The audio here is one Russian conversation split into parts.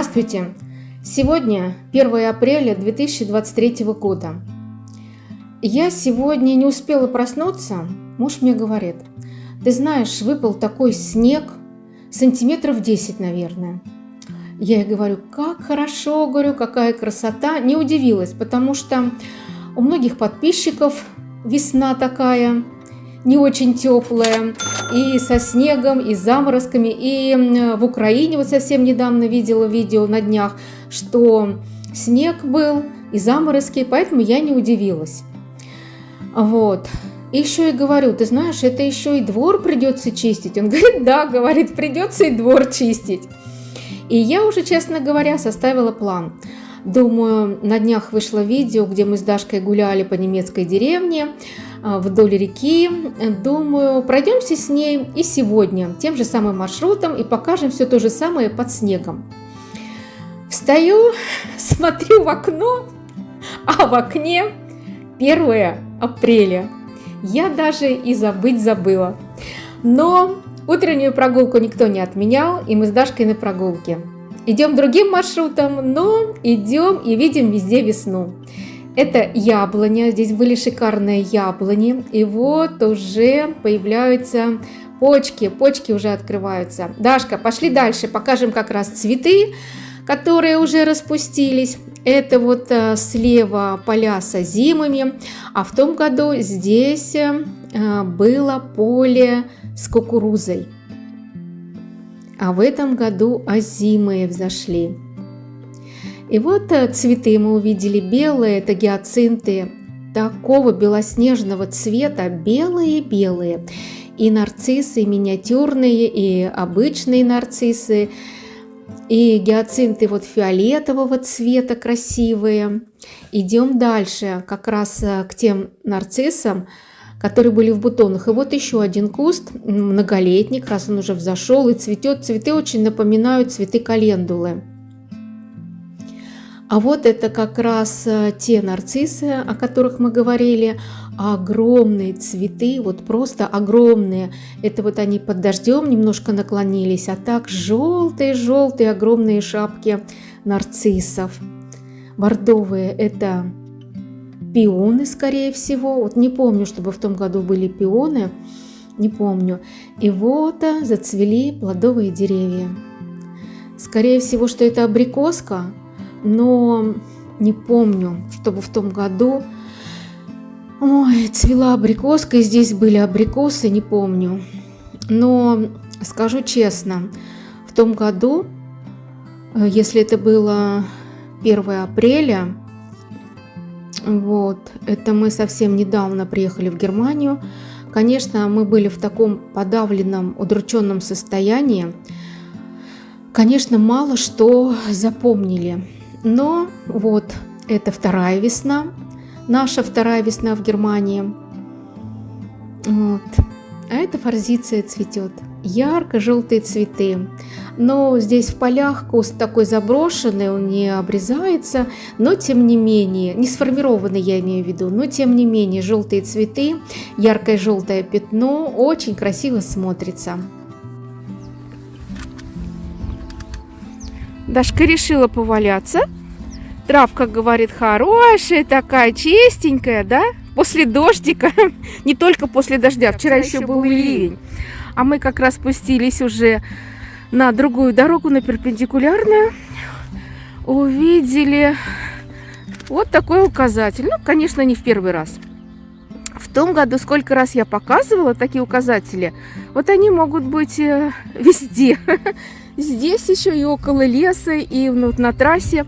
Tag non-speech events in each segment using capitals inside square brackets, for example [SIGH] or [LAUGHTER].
Здравствуйте! Сегодня 1 апреля 2023 года. Я сегодня не успела проснуться. Муж мне говорит, ты знаешь, выпал такой снег, сантиметров 10, наверное. Я ей говорю, как хорошо, говорю, какая красота. Не удивилась, потому что у многих подписчиков весна такая, не очень теплая, и со снегом, и заморозками. И в Украине вот совсем недавно видела видео на днях, что снег был и заморозки, поэтому я не удивилась. Вот. Еще и говорю, ты знаешь, это еще и двор придется чистить. Он говорит, да, говорит, придется и двор чистить. И я уже, честно говоря, составила план. Думаю, на днях вышло видео, где мы с Дашкой гуляли по немецкой деревне вдоль реки. Думаю, пройдемся с ней и сегодня тем же самым маршрутом и покажем все то же самое под снегом. Встаю, [LAUGHS] смотрю в окно, а в окне 1 апреля. Я даже и забыть забыла. Но утреннюю прогулку никто не отменял, и мы с Дашкой на прогулке. Идем другим маршрутом, но идем и видим везде весну. Это яблоня, здесь были шикарные яблони, и вот уже появляются почки, почки уже открываются. Дашка, пошли дальше, покажем как раз цветы, которые уже распустились. Это вот э, слева поля с зимами, а в том году здесь э, было поле с кукурузой а в этом году озимые взошли. И вот э, цветы мы увидели белые, это гиацинты такого белоснежного цвета, белые-белые. И нарциссы миниатюрные, и обычные нарциссы, и гиацинты вот фиолетового цвета красивые. Идем дальше, как раз э, к тем нарциссам, которые были в бутонах. И вот еще один куст, многолетний, как раз он уже взошел и цветет. Цветы очень напоминают цветы календулы. А вот это как раз э, те нарциссы, о которых мы говорили, огромные цветы, вот просто огромные. Это вот они под дождем немножко наклонились, а так желтые-желтые огромные шапки нарциссов. Бордовые – это пионы, скорее всего. Вот не помню, чтобы в том году были пионы, не помню. И вот а, зацвели плодовые деревья. Скорее всего, что это абрикоска, но не помню, чтобы в том году Ой, цвела абрикоска, и здесь были абрикосы, не помню. Но скажу честно, в том году, э, если это было 1 апреля, вот, это мы совсем недавно приехали в Германию. Конечно, мы были в таком подавленном, удрученном состоянии. Конечно, мало что запомнили. Но вот это вторая весна, наша вторая весна в Германии. Вот. А эта форзиция цветет. Ярко-желтые цветы. Но здесь в полях куст такой заброшенный, он не обрезается, но тем не менее, не сформированный я имею в виду, но тем не менее желтые цветы, яркое желтое пятно, очень красиво смотрится. Дашка решила поваляться. Травка, говорит, хорошая такая, чистенькая, да? После дождика, [LAUGHS] не только после дождя, вчера еще был ливень. А мы как раз спустились уже на другую дорогу, на перпендикулярную, увидели вот такой указатель. Ну, конечно, не в первый раз. В том году, сколько раз я показывала такие указатели, вот они могут быть э, везде. [LAUGHS] Здесь еще и около леса, и вот на трассе.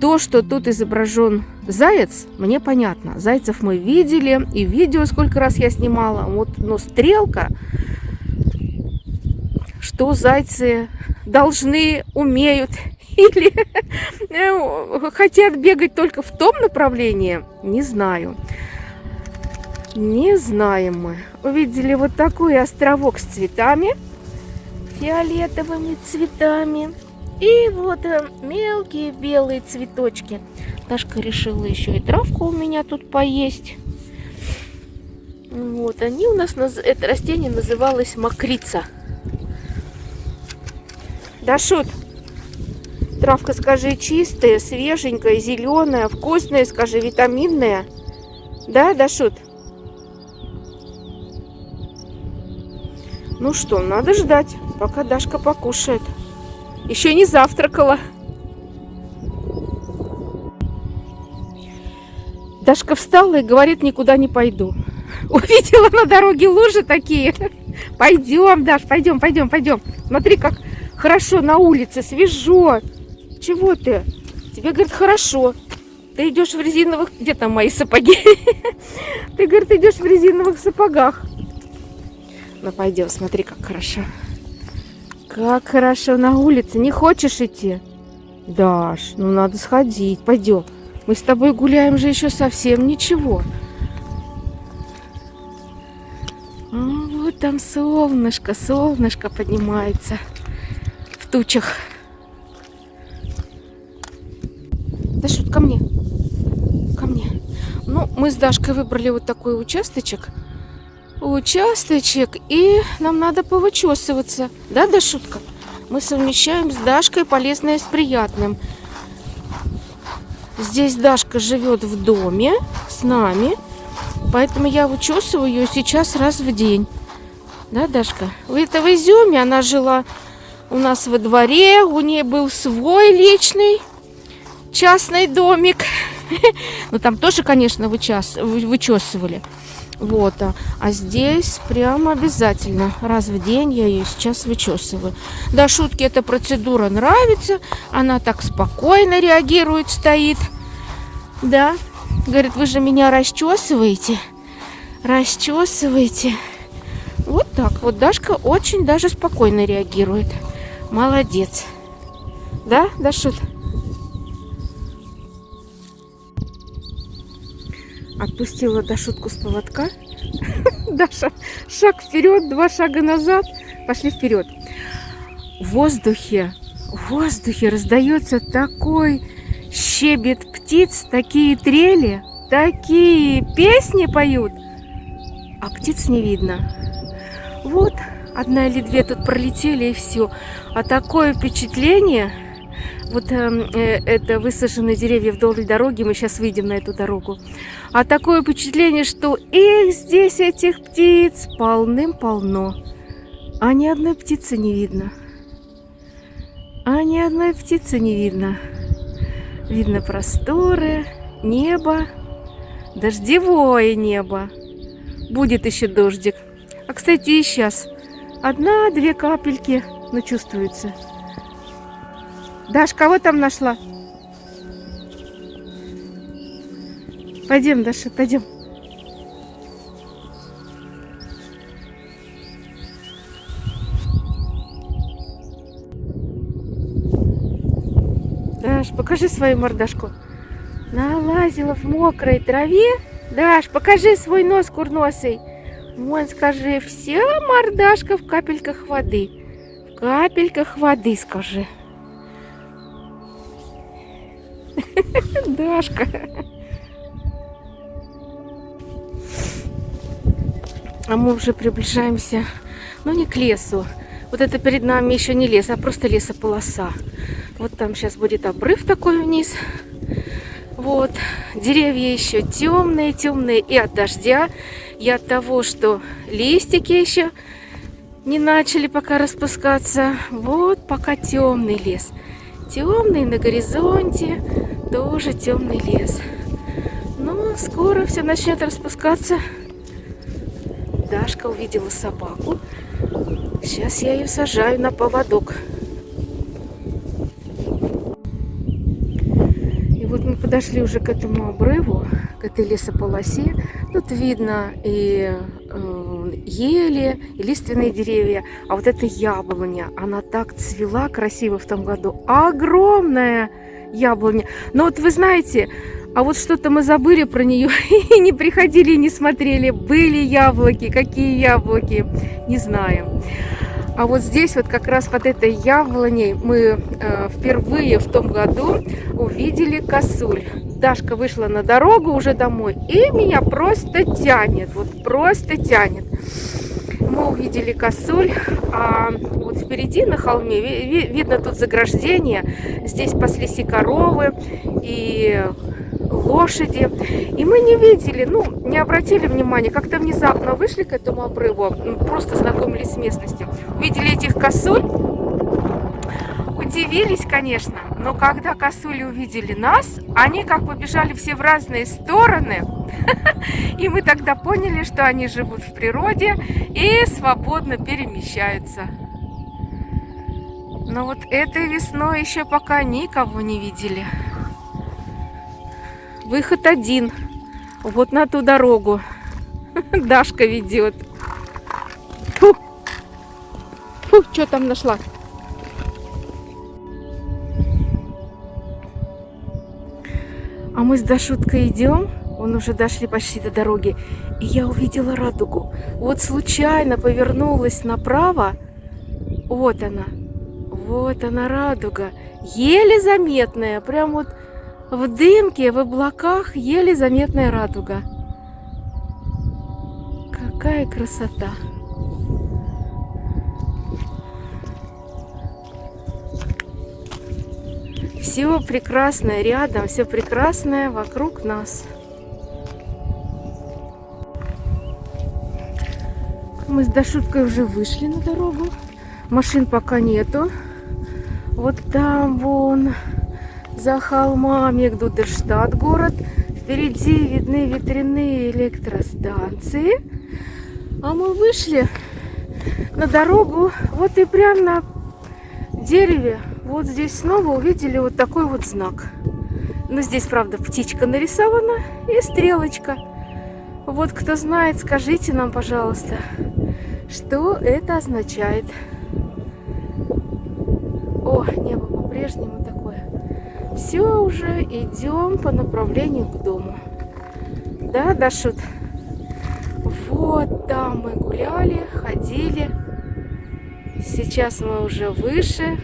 То, что тут изображен заяц, мне понятно. Зайцев мы видели, и видео сколько раз я снимала. Вот, но стрелка что зайцы должны, умеют [LAUGHS] или э, хотят бегать только в том направлении, не знаю. Не знаем мы. Увидели вот такой островок с цветами, фиолетовыми цветами. И вот э, мелкие белые цветочки. Дашка решила еще и травку у меня тут поесть. Вот, они у нас, это растение называлось мокрица. Да, Шут? Травка, скажи, чистая, свеженькая, зеленая, вкусная, скажи, витаминная. Да, Дашут? Ну что, надо ждать, пока Дашка покушает. Еще не завтракала. Дашка встала и говорит, никуда не пойду. [LAUGHS] Увидела на дороге лужи такие. [LAUGHS] Пойдем, Даш, пойдем, пойдем, пойдем. Смотри, как хорошо на улице, свежо. Чего ты? Тебе, говорит, хорошо. Ты идешь в резиновых... Где там мои сапоги? [LAUGHS] Ты, говорит, идешь в резиновых сапогах. Ну, пойдем, смотри, как хорошо. Как хорошо на улице. Не хочешь идти? Даш, ну надо сходить. Пойдем. Мы с тобой гуляем же еще совсем ничего. Вот там солнышко, солнышко поднимается в тучах. Да шут, ко мне. Ко мне. Ну, мы с Дашкой выбрали вот такой участочек участочек, и нам надо повычесываться. Да, да, шутка? Мы совмещаем с Дашкой полезное с приятным. Здесь Дашка живет в доме с нами, поэтому я вычесываю ее сейчас раз в день. Да, Дашка? Это в Изюме она жила у нас во дворе, у нее был свой личный частный домик. [LAUGHS] Ну, там тоже, конечно, вычесывали. Вот, а, а здесь прямо обязательно. Раз в день я ее сейчас вычесываю. Да, шутки эта процедура нравится. Она так спокойно реагирует, стоит. Да, говорит, вы же меня расчесываете. Расчесываете. Вот так вот. Дашка очень даже спокойно реагирует. Молодец. Да, Дашут? Отпустила Дашутку с поводка. [LAUGHS] Даша, шаг вперед, два шага назад. Пошли вперед. В воздухе, в воздухе раздается такой щебет птиц, такие трели, такие песни поют, а птиц не видно. Вот, одна или две тут пролетели и все. А такое впечатление, вот эм, э, это высаженные деревья вдоль дороги, мы сейчас выйдем на эту дорогу. А такое впечатление, что их здесь, этих птиц, полным-полно. А ни одной птицы не видно. А ни одной птицы не видно. Видно просторы, небо, дождевое небо. Будет еще дождик. А, кстати, и сейчас одна-две капельки, но чувствуется. Даш, кого там нашла? Пойдем, Даша, пойдем. Даш, покажи свою мордашку. Налазила в мокрой траве. Даш, покажи свой нос курносый. Вон, скажи, вся мордашка в капельках воды. В капельках воды, скажи. [LAUGHS] Дашка. А мы уже приближаемся, ну не к лесу. Вот это перед нами еще не лес, а просто лесополоса. Вот там сейчас будет обрыв такой вниз. Вот, деревья еще темные, темные и от дождя, и от того, что листики еще не начали пока распускаться. Вот пока темный лес. Темный на горизонте, тоже темный лес. Но скоро все начнет распускаться. Дашка увидела собаку. Сейчас я ее сажаю на поводок. И вот мы подошли уже к этому обрыву, к этой лесополосе. Тут видно и э, ели, и лиственные деревья. А вот эта яблоня, она так цвела красиво в том году. Огромная яблоня. Но вот вы знаете, а вот что-то мы забыли про нее [LAUGHS] и не приходили не смотрели. Были яблоки, какие яблоки, не знаем. А вот здесь вот как раз под этой яблоней мы э, впервые в том году увидели косуль. Дашка вышла на дорогу уже домой и меня просто тянет, вот просто тянет. Мы увидели косуль, а вот впереди на холме ви- ви- видно тут заграждение. Здесь паслись и коровы, и лошади. И мы не видели, ну, не обратили внимания, как-то внезапно вышли к этому обрыву, просто знакомились с местностью. Увидели этих косуль, удивились, конечно, но когда косули увидели нас, они как побежали все в разные стороны, [LAUGHS] и мы тогда поняли, что они живут в природе и свободно перемещаются. Но вот этой весной еще пока никого не видели. Выход один. Вот на ту дорогу. [LAUGHS] Дашка ведет. Фу, Фу что там нашла? А мы с Дашуткой идем, он уже дошли почти до дороги, и я увидела радугу. Вот случайно повернулась направо, вот она, вот она радуга, еле заметная, прям вот в дымке, в облаках еле заметная радуга. Какая красота! Все прекрасное рядом, все прекрасное вокруг нас. Мы с Дашуткой уже вышли на дорогу. Машин пока нету. Вот там вон за холмами Гдудерштадт город. Впереди видны ветряные электростанции. А мы вышли на дорогу. Вот и прям на дереве. Вот здесь снова увидели вот такой вот знак. Но здесь, правда, птичка нарисована и стрелочка. Вот кто знает, скажите нам, пожалуйста, что это означает. О, небо по-прежнему такое. Все уже идем по направлению к дому. Да, Дашут? Вот там мы гуляли, ходили. Сейчас мы уже выше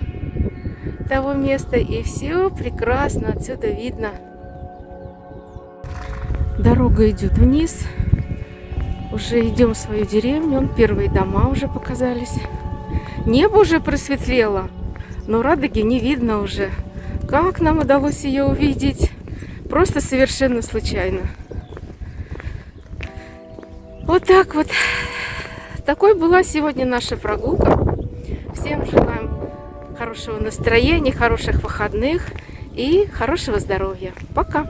того места, и все прекрасно отсюда видно. Дорога идет вниз. Уже идем в свою деревню. Первые дома уже показались. Небо уже просветлело, но Радуги не видно уже. Как нам удалось ее увидеть? Просто совершенно случайно. Вот так вот. Такой была сегодня наша прогулка. Всем желаем хорошего настроения, хороших выходных и хорошего здоровья. Пока!